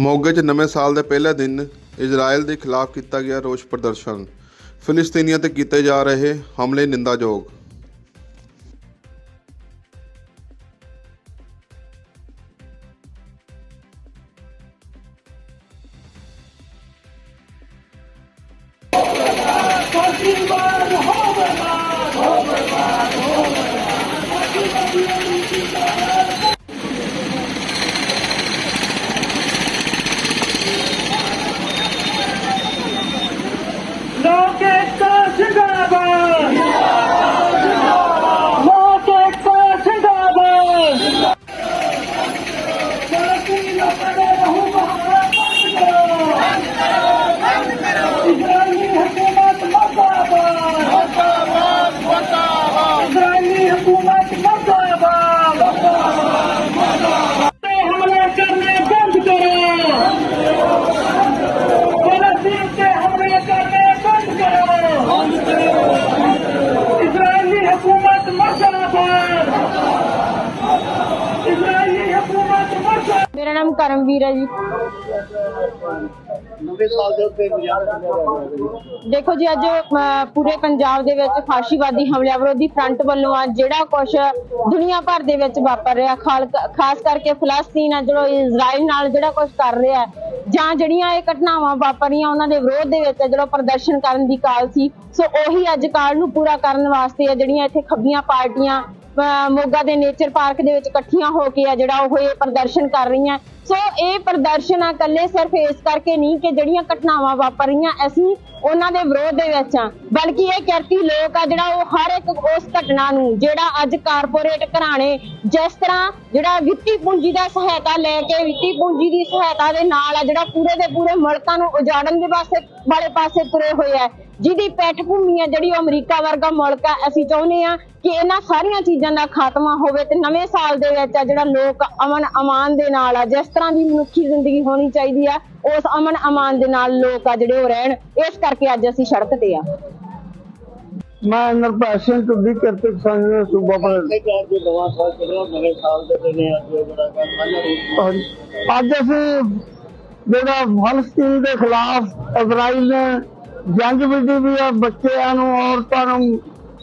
ਮੋਗੇ 'ਚ ਨਵੇਂ ਸਾਲ ਦੇ ਪਹਿਲੇ ਦਿਨ ਇਜ਼ਰਾਈਲ ਦੇ ਖਿਲਾਫ ਕੀਤਾ ਗਿਆ ਰੋਸ ਪ੍ਰਦਰਸ਼ਨ। ਫਿਲਿਸਤੀਨੀਆਂ ਤੇ ਕੀਤੇ ਜਾ ਰਹੇ ਹਮਲੇ ਨਿੰਦਾਯੋਗ। ਲੋਕ ਏਕਤਾ ਜ਼ਿੰਦਾਬਾਦ ਲੋਕ ਏਕਤਾ ਜ਼ਿੰਦਾਬਾਦ ਫਲਸਤੀਨੀ ਲੋਕਾਂ ਦੇ ਰਹੂ ਬਹਾਰਾ ਬੰਦ ਕਰੋ ਇਜ਼ਰਾਈਲੀ ਹਕੂਮਤ ਮਰਦਾਬਾਦ ਇਜ਼ਰਾਈਲੀ ਹਕੂਮਤ ਮੇਰਾ ਨਾਮ ਕਰਮਵੀਰ ਹੈ ਜੀ। ਨਵੇਂ ਸਾਲ ਦੇ ਉੱਤੇ ਬਾਜ਼ਾਰ ਖੁੱਲਿਆ ਹੋਇਆ ਹੈ ਦੇਖੋ ਜੀ ਅੱਜ ਪੂਰੇ ਪੰਜਾਬ ਦੇ ਵਿੱਚ ਫਾਸ਼ੀਵਾਦੀ ਹਮਲਿਆਂ ਵਿਰੋਧੀ ਫਰੰਟ ਵੱਲੋਂ ਆ ਜਿਹੜਾ ਕੁਝ ਦੁਨੀਆ ਭਰ ਦੇ ਵਿੱਚ ਵਾਪਰ ਰਿਹਾ ਖਾਸ ਕਰਕੇ ਫਲਸਤੀਨ ਆ ਜਿਹੜਾ ਇਜ਼ਰਾਈਲ ਨਾਲ ਜਿਹੜਾ ਕੁਝ ਕਰ ਰਿਹਾ ਜਾਂ ਜਿਹੜੀਆਂ ਇਹ ਘਟਨਾਵਾਂ ਵਾਪਰੀਆਂ ਉਹਨਾਂ ਦੇ ਵਿਰੋਧ ਦੇ ਵਿੱਚ ਜਿਹੜਾ ਪ੍ਰਦਰਸ਼ਨ ਕਰਨ ਦੀ ਕਾਲ ਸੀ ਸੋ ਉਹੀ ਅੱਜ ਕਾਲ ਨੂੰ ਪੂਰਾ ਕਰਨ ਵਾਸਤੇ ਆ ਜਿਹੜੀਆਂ ਇੱਥੇ ਖੱਬੀਆਂ ਪਾਰਟੀਆਂ ਮੋਗਾ ਦੇ ਨੇਚਰ ਪਾਰਕ ਦੇ ਵਿੱਚ ਇਕੱਠੀਆਂ ਹੋ ਕੇ ਆ ਜਿਹੜਾ ਉਹ ਇਹ ਪ੍ਰਦਰਸ਼ਨ ਕਰ ਰਹੀਆਂ। ਸੋ ਇਹ ਪ੍ਰਦਰਸ਼ਨ ਆ ਇਕੱਲੇ ਸਿਰਫ ਇਸ ਕਰਕੇ ਨਹੀਂ ਕਿ ਜਿਹੜੀਆਂ ਘਟਨਾਵਾਂ ਵਾਪਰ ਰਹੀਆਂ ਅਸੀਂ ਉਹਨਾਂ ਦੇ ਵਿਰੋਧ ਦੇ ਵਿੱਚ ਆ। ਬਲਕਿ ਇਹ ਕਿਰਤੀ ਲੋਕ ਆ ਜਿਹੜਾ ਉਹ ਹਰ ਇੱਕ ਉਸ ਘਟਨਾ ਨੂੰ, ਜਿਹੜਾ ਅੱਜ ਕਾਰਪੋਰੇਟ ਘਰਾਣੇ ਜਿਸ ਤਰ੍ਹਾਂ ਜਿਹੜਾ ਵਿੱਤੀ ਪੂੰਜੀ ਦਾ ਸਹਾਇਤਾ ਲੈ ਕੇ, ਵਿੱਤੀ ਪੂੰਜੀ ਦੀ ਸਹਾਇਤਾ ਦੇ ਨਾਲ ਆ ਜਿਹੜਾ ਪੂਰੇ ਦੇ ਪੂਰੇ ਮੁਲਕਾਂ ਨੂੰ ਉਜਾੜਨ ਦੇ ਵਾਸਤੇ ਵਾਲੇ ਪਾਸੇ ਤੁਰੇ ਹੋਏ ਆ। ਜਿਹਦੀ ਪੈਠ ਭੂਮੀ ਆ ਜਿਹੜੀ ਉਹ ਅਮਰੀਕਾ ਵਰਗਾ ਮੁਲਕ ਆ, ਅਸੀਂ ਚਾਹੁੰਦੇ ਆ ਕਿ ਇਹਨਾਂ ਸਾਰੀਆਂ ਚੀਜ਼ਾਂ ਦਾ ਖਾਤਮਾ ਹੋਵੇ ਤੇ ਨਵੇਂ ਸਾਲ ਦੇ ਵਿੱਚ ਆ ਜਿਹੜਾ ਲੋਕ ਅਮਨ ਅਮਾਨ ਦੇ ਨਾਲ ਆ, ਜਿਸ ਤਰ੍ਹਾਂ ਦੀ ਮਨੁੱਖੀ ਜ਼ਿੰਦਗੀ ਹੋਣੀ ਚਾਹੀਦੀ ਆ। ਉਸ ਅਮਨ ਅਮਾਨ ਦੇ ਨਾਲ ਲੋਕ ਆ ਜਿਹੜੇ ਉਹ ਰਹਿਣ। ਇਸ ਕਰਕੇ ਅੱਜ ਅਸੀਂ ਸੜਕ ਤੇ ਆ। ਮੈਂ ਸਿੰਘ ਟੁੱਡੀ ਕਿਰਤਕ ਸੰਘ ਦਾ ਸੂਬਾ ਪ੍ਰਧਾਨ ਅੱਜ ਜਿਹੜਾ ਅਸੀਂ ਫਲਸਤੀਨ ਦੇ ਖਿਲਾਫ ਇਜ਼ਰਾਈਲ ਨੇ ਜੰਗ ਵਿੱਢੀ ਵੀ ਬੱਚਿਆਂ ਨੂੰ ਔਰਤਾਂ ਨੂੰ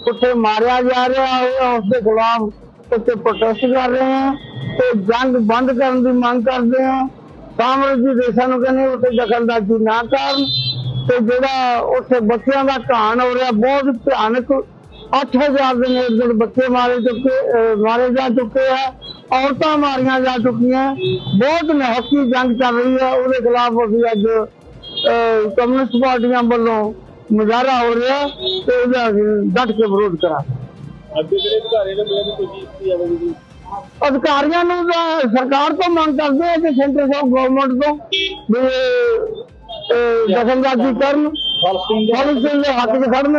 ਉੱਥੇ ਮਾਰਿਆ ਜਾ ਰਿਹਾ ਹੈ ਉਸ ਦੇ ਖਿਲਾਫ ਉੱਥੇ ਪ੍ਰੋਟੈਸਟ ਕਰ ਰਹੇ ਹਾਂ ਤੇ ਜੰਗ ਬੰਦ ਕਰਨ ਦੀ ਮੰਗ ਕਰਦੇ ਹਾਂ। ਸਾਮਰਾਜੀ ਦੇਸ਼ਾਂ ਨੂੰ ਕਹਿੰਦੇ ਉੱਥੇ ਦਖਲਅੰਦਾਜ਼ੀ ਨਾ ਕਰਨ ਤੇ ਜਿਹੜਾ ਉੱਥੇ ਬੱਚਿਆਂ ਦਾ ਘਾਣ ਹੋ ਰਿਹਾ ਬਹੁਤ ਭਿਆਨਕ 8000 ਦੇ ਨੇੜੇ ਬੱਚੇ ਮਾਰੇ ਚੁੱਕੇ ਮਾਰੇ ਜਾ ਚੁੱਕੇ ਆ, ਔਰਤਾਂ ਮਾਰੀਆਂ ਜਾ ਚੁੱਕੀਆਂ। ਬਹੁਤ ਨਿਹੱਕੀ ਜੰਗ ਚੱਲ ਰਹੀ ਹੈ ਉਹਦੇ ਖਿਲਾਫ ਅਸੀਂ ਅੱਜ ਕਮਿਊਨਿਸਟ ਪਾਰਟੀਆਂ ਵੱਲੋਂ ਮੁਜ਼ਾਹਰਾ ਹੋ ਰਿਹਾ ਤੇ ਉਹਦਾ ਅਸੀਂ ਡਟ ਕੇ ਵਿਰੋਧ ਕਰਾਂਗੇ। ਅੱਗੇ ਜਿਹੜੇ ਅਧਿਕਾਰੀ ਨੇ ਕੋਈ ਅਧਿਕਾਰੀਆਂ ਨੂੰ ਤਾਂ ਸਰਕਾਰ ਤੋਂ ਮੰਗ ਕਰਦੇ ਆ ਕਿ ਸੈਂਟਰ ਸਾਹਿਬ ਗਵਰਨਮੈਂਟ ਤੋਂ ਵੀ ਦਖਲਅੰਦਾਜ਼ੀ ਕਰਨ। ਫਲਸਤੀਨ ਦੇ ਫਲਸਤੀਨ ਦੇ ਹੱਕ 'ਚ ਖੜਨ